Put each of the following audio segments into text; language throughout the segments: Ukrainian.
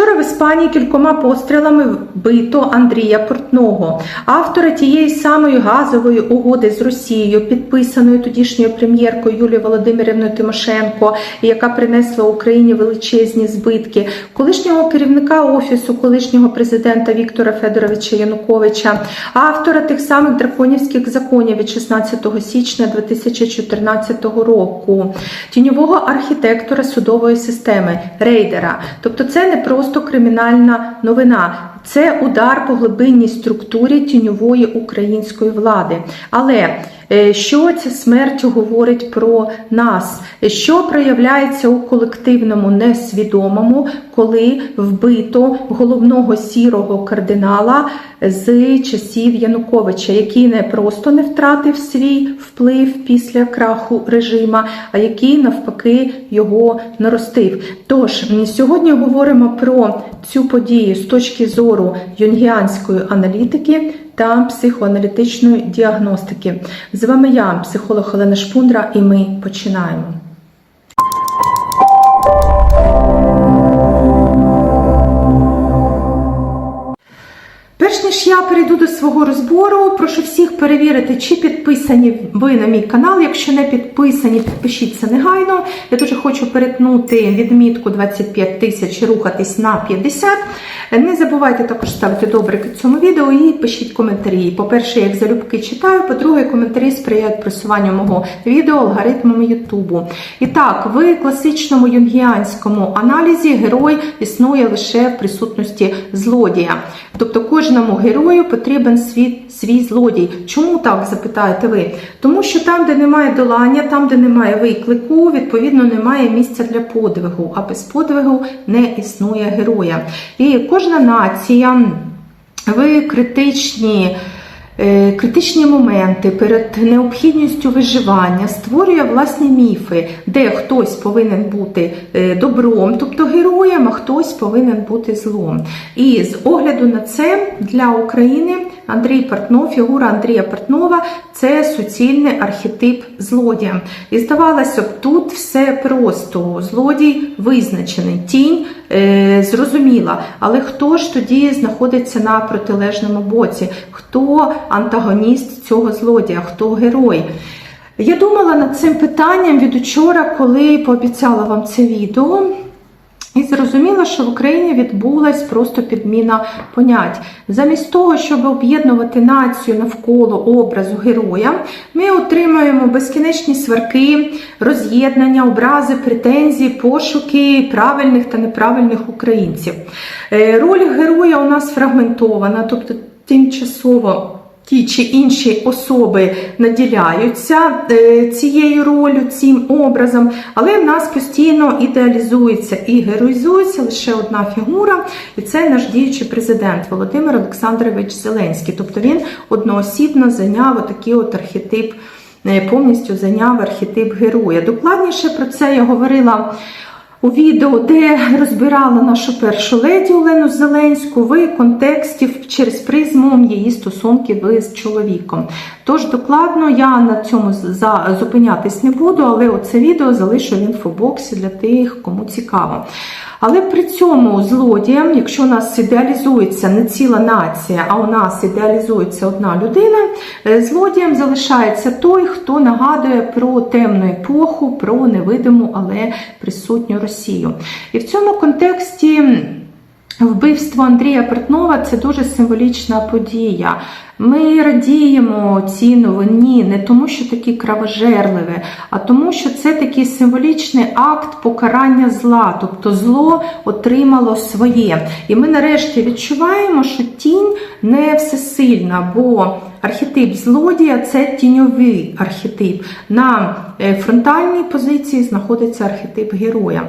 Вчора в Іспанії кількома пострілами вбито Андрія Портного, автора тієї самої газової угоди з Росією, підписаної тодішньою прем'єркою Юлією Володимирівною Тимошенко, яка принесла Україні величезні збитки, колишнього керівника офісу колишнього президента Віктора Федоровича Януковича, автора тих самих драконівських законів від 16 січня 2014 року, тіньового архітектора судової системи рейдера. Тобто, це не просто кримінальна новина. Це удар по глибинній структурі тіньової української влади. Але е, що ця смерть говорить про нас? Що проявляється у колективному несвідомому, коли вбито головного сірого кардинала з часів Януковича, який не просто не втратив свій вплив після краху режима, а який навпаки його наростив. Тож сьогодні говоримо про цю подію з точки зору юнгіанської аналітики та психоаналітичної діагностики. З вами я, психолог Олена Шпундра, і ми починаємо. Перш ніж я перейду до свого розбору, прошу всіх перевірити, чи підписані ви на мій канал. Якщо не підписані, підпишіться негайно. Я дуже хочу перетнути відмітку 25 тисяч і рухатись на 50. Не забувайте також ставити добре під цьому відео і пишіть коментарі. По-перше, я їх залюбки читаю, по-друге, коментарі сприяють просуванню мого відео алгоритмами Ютубу. І так, в класичному юнгіанському аналізі герой існує лише в присутності злодія. Тобто кожному герою потрібен свій, свій злодій. Чому так запитаєте ви? Тому що там, де немає долання, там, де немає виклику, відповідно, немає місця для подвигу, а без подвигу не існує героя. І кожна нація ви критичні. Е, Критичні моменти перед необхідністю виживання створює власні міфи, де хтось повинен бути е, добром, тобто героєм, а хтось повинен бути злом. І з огляду на це для України Андрій Портнов, фігура Андрія Портнова це суцільний архетип злодія. І здавалося б, тут все просто. Злодій визначений, тінь е, зрозуміла. Але хто ж тоді знаходиться на протилежному боці? Хто антагоніст цього злодія? Хто герой? Я думала над цим питанням від учора, коли пообіцяла вам це відео. І зрозуміла, що в Україні відбулась просто підміна понять. Замість того, щоб об'єднувати націю навколо образу героя, ми отримуємо безкінечні сварки, роз'єднання, образи, претензії, пошуки правильних та неправильних українців. Е, Роль героя у нас фрагментована, тобто тимчасово. Ті чи інші особи наділяються е, цією ролью, цим образом, але в нас постійно ідеалізується і героїзується лише одна фігура, і це наш діючий президент Володимир Олександрович Зеленський. Тобто він одноосібно зайняв отакий от архетип, е, повністю зайняв архетип героя. Докладніше про це я говорила у відео, де розбирала нашу першу леді Олену Зеленську в контексті через призму її стосунків з чоловіком. Тож докладно я на цьому зупинятись не буду, але оце відео залишу в інфобоксі для тих, кому цікаво. Але при цьому злодіям, якщо у нас ідеалізується не ціла нація, а у нас ідеалізується одна людина, е, злодієм залишається той, хто нагадує про темну епоху, про невидиму, але присутню Росію. І в цьому контексті. Вбивство Андрія Портнова це дуже символічна подія. Ми радіємо цій новині не тому, що такі кровожерливі, а тому, що це такий символічний акт покарання зла, тобто зло отримало своє. І ми нарешті відчуваємо, що тінь не всесильна, бо архетип злодія це тіньовий архетип. На е, фронтальній позиції знаходиться архетип героя.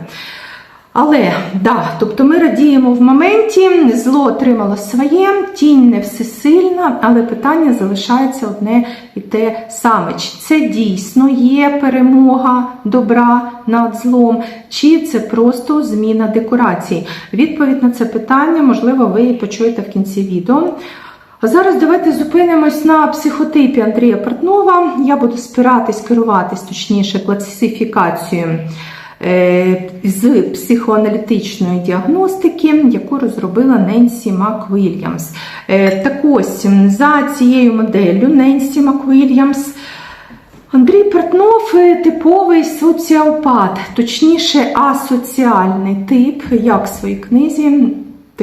Але да, тобто ми радіємо в моменті, зло отримало своє, тінь не всесильна, але питання залишається одне і те саме. Чи це дійсно є перемога добра над злом, чи це просто зміна декорацій? Відповідь на це питання, можливо, ви її почуєте в кінці відео. А зараз давайте зупинимось на психотипі Андрія Портнова. Я буду спиратись, керуватись, точніше, класифікацією з психоаналітичної діагностики, яку розробила Ненсі МакВільямс. Е, Так ось за цією моделлю Ненсі МакВільямс Андрій Портнов е, типовий соціопат, точніше, асоціальний тип, як в своїй книзі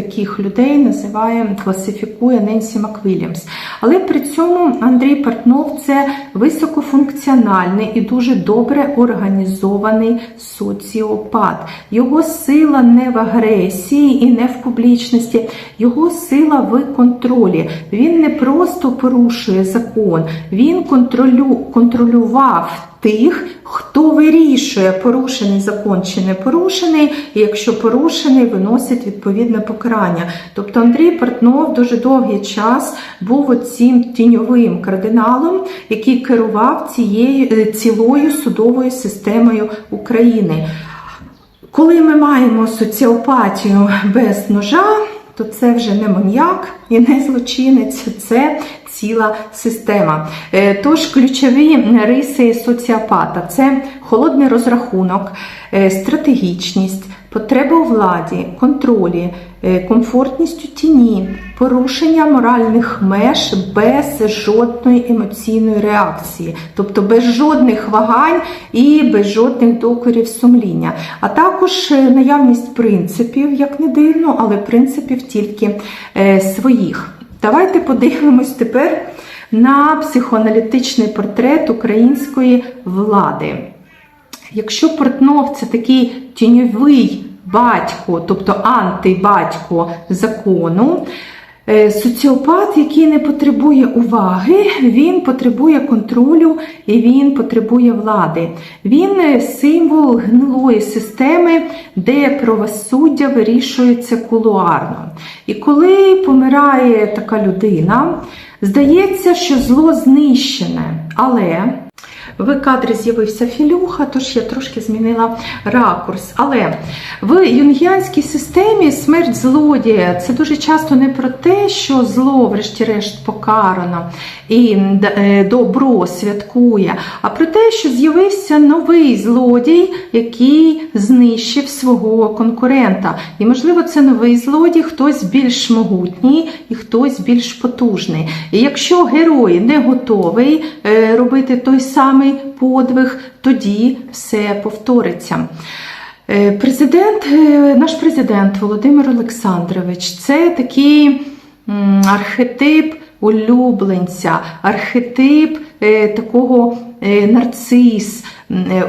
таких людей називає, класифікує Ненсі Маквільямс. Але при цьому Андрій Портнов це високофункціональний і дуже добре організований соціопат. Його сила не в агресії і не в публічності, його сила в контролі. Він не просто порушує закон, він контролю, контролював тих, хто вирішує, порушений закон чи не порушений, і якщо порушений, виносить відповідне покарання. Тобто Андрій Портнов дуже довгий час був оцім тіньовим кардиналом, який керував цією е, цілою судовою системою України. Коли ми маємо соціопатію без ножа, то це вже не маньяк і не злочинець, це ціла система. Е, Тож ключові риси соціопата це холодний розрахунок, е, стратегічність, потреба у владі, контролі, е, комфортність у тіні, порушення моральних меж без жодної емоційної реакції, тобто без жодних вагань і без жодних докорів сумління, а також наявність принципів, як не дивно, але принципів тільки своїх. Давайте подивимось тепер на психоаналітичний портрет української влади. Якщо Портнов це такий тіньовий батько, тобто антибатько закону, соціопат, який не потребує уваги, він потребує контролю і він потребує влади. Він е, символ гнилої системи, де правосуддя вирішується кулуарно. І коли помирає така людина, здається, що зло знищене, але в кадрі з'явився філюха, тож я трошки змінила ракурс. Але в юнгіанській системі смерть злодія це дуже часто не про те, що зло, врешті-решт, покарано і е, добро святкує, а про те, що з'явився новий злодій, який знищив свого конкурента. І, можливо, це новий злодій, хтось більш могутній і хтось більш потужний. І якщо герой не готовий е, робити той самий подвиг, тоді все повториться. Е, Президент, е, наш президент Володимир Олександрович, це такий архетип улюбленця, архетип е, такого нарцис.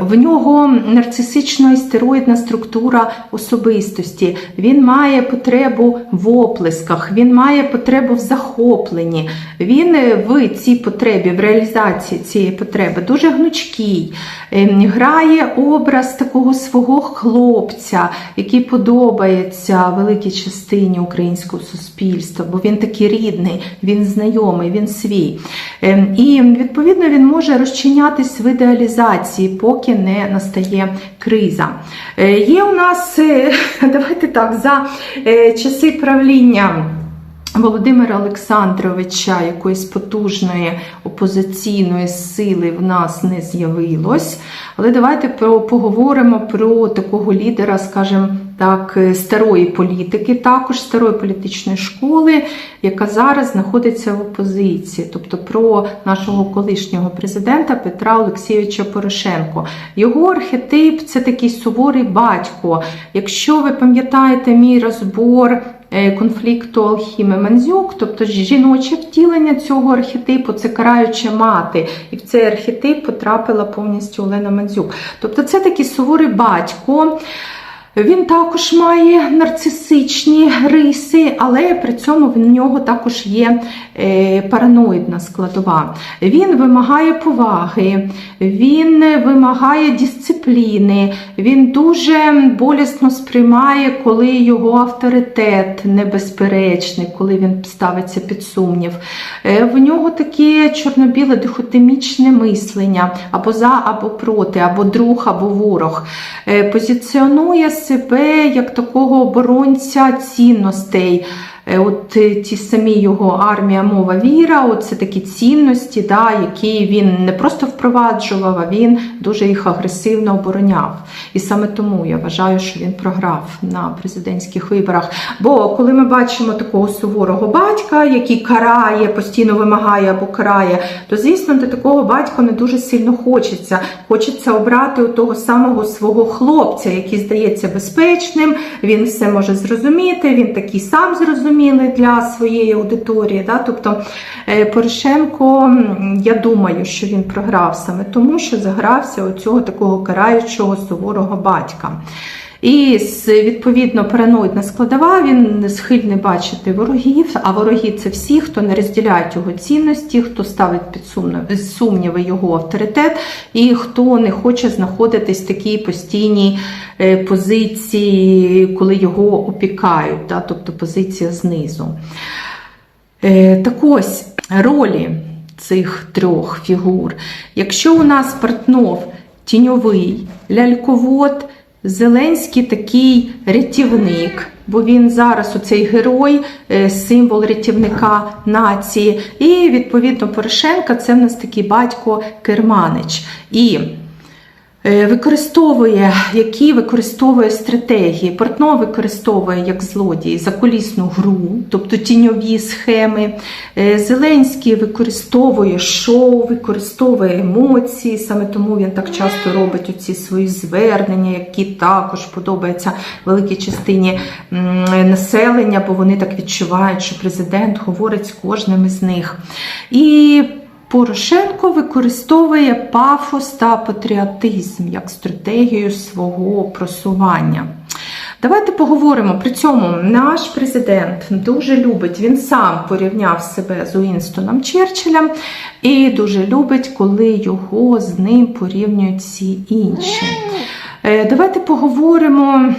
В нього нарцисично істероїдна структура особистості. Він має потребу в оплесках, він має потребу в захопленні. Він в цій потребі, в реалізації цієї потреби дуже гнучкий, Е, грає образ такого свого хлопця, який подобається великій частині українського суспільства, бо він такий рідний, він знайомий, він свій. Е, І відповідно він може розчинятись в ідеалізації, поки не настає криза. Е, Є у нас, е, давайте так, за е, часи правління. Володимира Олександровича якоїсь потужної опозиційної сили в нас не з'явилось. Але давайте поговоримо про такого лідера, скажімо так, е, старої політики, також старої політичної школи, яка зараз знаходиться в опозиції, тобто про нашого колишнього президента Петра Олексійовича Порошенко. Його архетип це такий суворий батько. Якщо ви пам'ятаєте мій розбор е, конфлікту Алхіми Манзюк, тобто жіноче втілення цього архетипу, це караюча мати, і в цей архетип потрапила повністю Олена Мандзюк. Тобто це такий суворий батько. Він також має нарцисичні риси, але при цьому в нього також є е, параноїдна складова. Він вимагає поваги, він вимагає дисципліни, він дуже болісно сприймає, коли його авторитет небезперечний, коли він ставиться під сумнів. Е, В нього таке чорно-біле дихотемічне мислення або за, або проти, або друг, або ворог. Е, Позиціонує себе як такого оборонця цінностей. Е, От е, ті самі його армія, мова, віра, от це такі цінності, да, які він не просто впроваджував, а він дуже їх агресивно обороняв. І саме тому я вважаю, що він програв на президентських виборах. Бо коли ми бачимо такого суворого батька, який карає, постійно вимагає або карає, то звісно, до такого батька не дуже сильно хочеться. Хочеться обрати у того самого свого хлопця, який здається безпечним, він все може зрозуміти, він такий сам зрозумілий для своєї аудиторії. Да? Тобто е, Порошенко, я думаю, що він програв саме тому, що загрався у цього такого караючого суворого батька. І відповідно параноїдна складова, він схильний бачити ворогів, а вороги це всі, хто не розділяють його цінності, хто ставить під сумніви його авторитет, і хто не хоче знаходитись в такій постійній е, позиції, коли його опікають, да, тобто позиція знизу. Е, Так ось ролі цих трьох фігур. Якщо у нас Портнов тіньовий, ляльковод, Зеленський такий рятівник, бо він зараз оцей герой, е, символ рятівника нації. І відповідно Порошенка це в нас такий батько Керманич. І Використовує, які використовує стратегії. Портно використовує як злодій закулісну гру, тобто тіньові схеми. Е, Зеленський використовує шоу, використовує емоції, саме тому він так часто робить оці свої звернення, які також подобаються великій частині населення, бо вони так відчувають, що президент говорить з кожним із них. І Порошенко використовує пафос та патріотизм як стратегію свого просування. Давайте поговоримо. При цьому наш президент дуже любить, він сам порівняв себе з Уінстоном Черчиллем і дуже любить, коли його з ним порівнюють всі інші. Е, Давайте поговоримо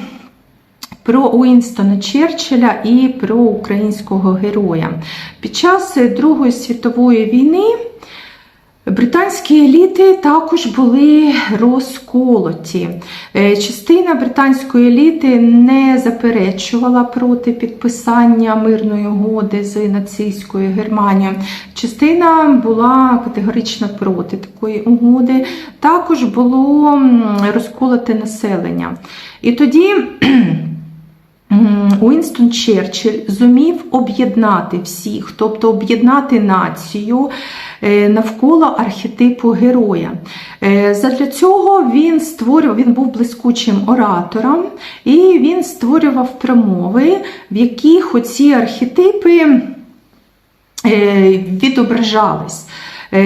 про Уінстона Черчилля і про українського героя. Під час Другої світової війни британські еліти також були розколоті. Е, Частина британської еліти не заперечувала проти підписання мирної угоди з нацистською Германією. Частина була категорично проти такої угоди. Також було розколоте населення. І тоді. Уінстон Черчилль зумів об'єднати всіх, тобто об'єднати націю е, навколо архетипу героя. Е, Задля цього він створював, він був блискучим оратором, і він створював промови, в яких оці архетипи е, відображались.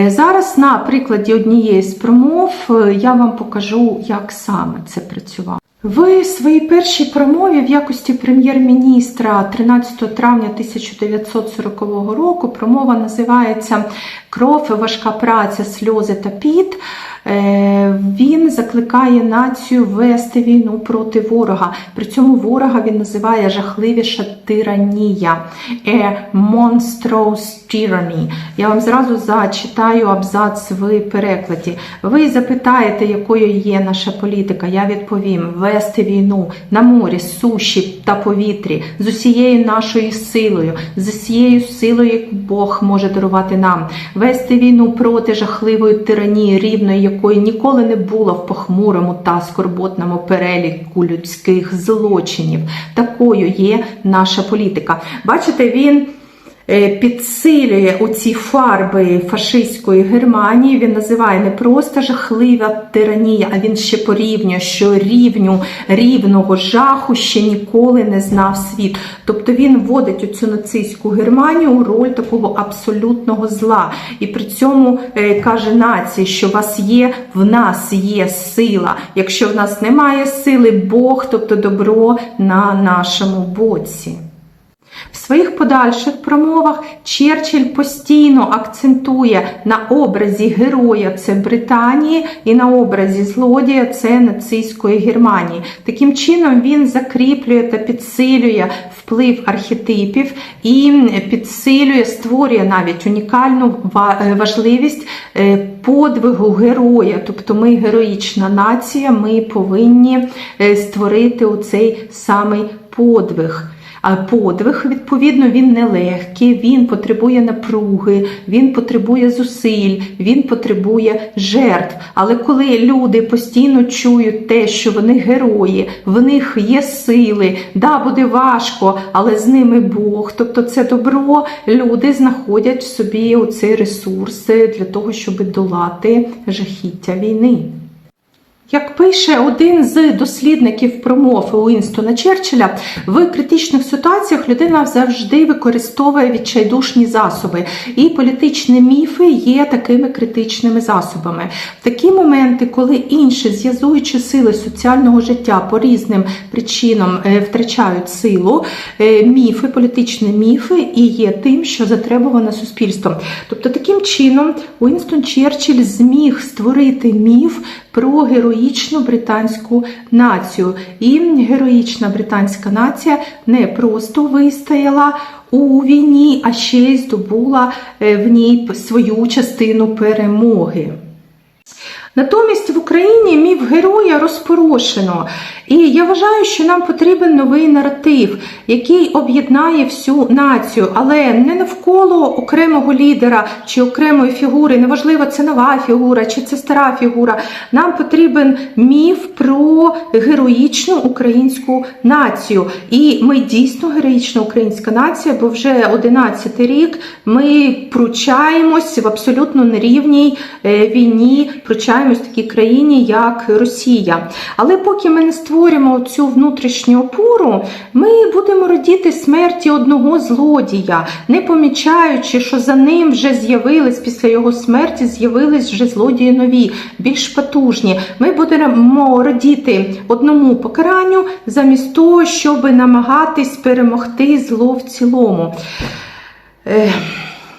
Зараз на прикладі однієї з промов я вам покажу, як саме це працювало. В своїй першій промові в якості прем'єр-міністра 13 травня 1940 року промова називається Кров, важка праця, сльози та піт. Е, Він закликає націю вести війну проти ворога. При цьому ворога він називає жахливіша тиранія. A monstrous tyranny. Я вам зразу зачитаю абзац в перекладі. Ви запитаєте, якою є наша політика. Я відповім: вести війну на морі, суші та повітрі з усією нашою силою, з усією силою, яку Бог може дарувати нам. Вести війну проти жахливої тиранії, рівної якої ніколи не було в похмурому та скорботному переліку людських злочинів. Такою є наша політика. Бачите, він. Е, Підсилює оці фарби фашистської Германії. Він називає не просто жахлива тиранія, а він ще порівнює, що рівню рівного жаху ще ніколи не знав світ. Тобто він вводить оцю нацистську Германію у роль такого абсолютного зла. І при цьому е, каже нації, що вас є, в нас є сила. Якщо в нас немає сили, Бог, тобто добро на нашому боці. В своїх подальших промовах Черчилль постійно акцентує на образі героя це Британії і на образі злодія це нацистської Германії. Таким чином він закріплює та підсилює вплив архетипів і підсилює, створює навіть унікальну е, важливість е, подвигу героя. Тобто ми героїчна нація, ми повинні е, створити оцей самий подвиг. Подвиг, відповідно, він нелегкий, він потребує напруги, він потребує зусиль, він потребує жертв. Але коли люди постійно чують те, що вони герої, в них є сили, да, буде важко, але з ними Бог, тобто це добро, люди знаходять в собі оцей ресурс для того, щоб долати жахіття війни. Як пише один з дослідників промов Уінстона Черчилля, в критичних ситуаціях людина завжди використовує відчайдушні засоби, і політичні міфи є такими критичними засобами. В такі моменти, коли інші зв'язуючі сили соціального життя по різним причинам е, втрачають силу, е, міфи, політичні міфи і є тим, що затребувано суспільством. Тобто, таким чином Уінстон Черчилль зміг створити міф про героїчну британську націю. І героїчна британська нація не просто вистояла у війні, а ще й здобула е, в ній свою частину перемоги. Натомість в Україні міф героя розпорошено. І я вважаю, що нам потрібен новий наратив, який об'єднає всю націю, але не навколо окремого лідера чи окремої фігури. Неважливо, це нова фігура чи це стара фігура. Нам потрібен міф про героїчну українську націю. І ми дійсно героїчна українська нація, бо вже 11 рік ми пручаємось в абсолютно нерівній е, війні, пручаємось в такій країні, як Росія. Але поки ми не створимо цю внутрішню опору, ми будемо радіти смерті одного злодія, не помічаючи, що за ним вже з'явились після його смерті, з'явились вже злодії нові, більш потужні. Ми будемо радіти одному покаранню, замість того, щоб намагатись перемогти зло в цілому. Е,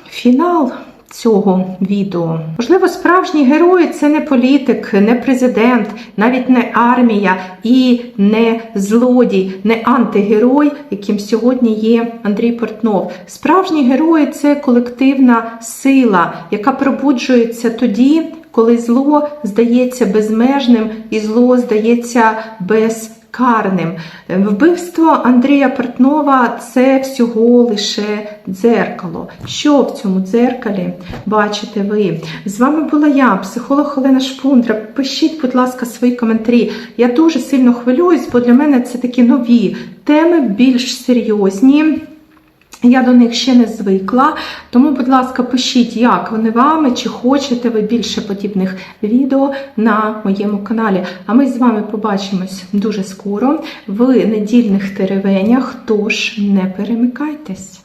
Фінал цього відео. Можливо, справжні герої це не політик, не президент, навіть не армія і не злодій, не антигерой, яким сьогодні є Андрій Портнов. Справжні герої це колективна сила, яка пробуджується тоді, коли зло здається безмежним і зло здається без. Карним вбивство Андрія Портнова це всього лише дзеркало. Що в цьому дзеркалі бачите ви? З вами була я, психолог Олена Шпундра. Пишіть, будь ласка, свої коментарі. Я дуже сильно хвилююсь, бо для мене це такі нові теми, більш серйозні. Я до них ще не звикла, тому, будь ласка, пишіть, як вони вами, чи хочете ви більше подібних відео на моєму каналі. А ми з вами побачимось дуже скоро в недільних теревенях, тож не перемикайтесь.